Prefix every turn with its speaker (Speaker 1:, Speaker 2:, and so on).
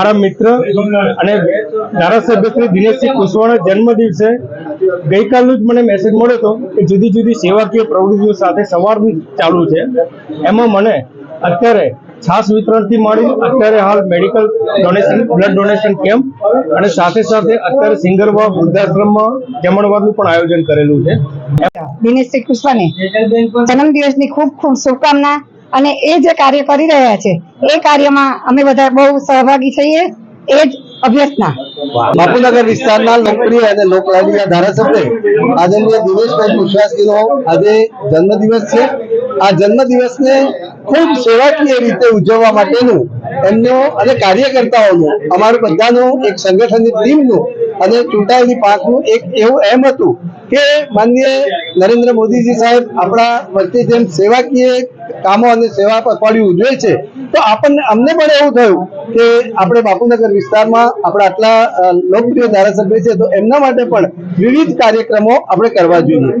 Speaker 1: મારા મિત્ર અને ધારાસભ્ય શ્રી દિનેશસિંહ કુશવાના જન્મ દિવસે ગઈકાલનું જ મને મેસેજ મળ્યો હતો કે જુદી જુદી સેવાકીય પ્રવૃત્તિઓ સાથે સવારથી ચાલુ છે. એમાં મને અત્યારે છાસ વિતરણથી મળી અત્યારે હાલ medical donation blood donation camp અને સાથે સાથે અત્યારે સિંગરવા વૃદ્ધાશ્રમમાં જમણવારનું પણ આયોજન કરેલું છે.
Speaker 2: દિનેશભાઈ કુશવાને જન્મદિવસની ખૂબ ખૂબ શુભકામના અને એ જે કાર્ય કરી રહ્યા છે, એ કાર્યમાં અમે બધા બહુ સહભાગી છીએ એ જ અભ્યર્થના.
Speaker 3: બાપુનગર વિસ્તારના લોકપ્રિય અને લોકલાડીના ધારાસભ્ય આદરણીય દિનેશભાઈ કુશવાસીનો આજે જન્મદિવસ છે. આ જન્મદિવસને ખૂબ સેવાકીય રીતે ઉજવવા માટેનું એમનો અને કાર્યકર્તાઓનું, અમારું બધાનું એક સંગઠનની ટીમનું અને ચૂંટાયેલી પાંચનું એક એવું એમ હતું કે માનનીય નરેન્દ્ર મોદીજી સાહેબ આપણા વચ્ચે જેમ સેવાકીય કામો અને સેવા પખવાડિયું ઉજવે છે. તો આપણને, અમને પણ એવું થયું કે આપણે બાપુનગર વિસ્તારમાં આપણા આટલા લોકપ્રિય ધારાસભ્ય છે, તો એમના માટે પણ વિવિધ કાર્યક્રમો આપણે કરવા જોઈએ.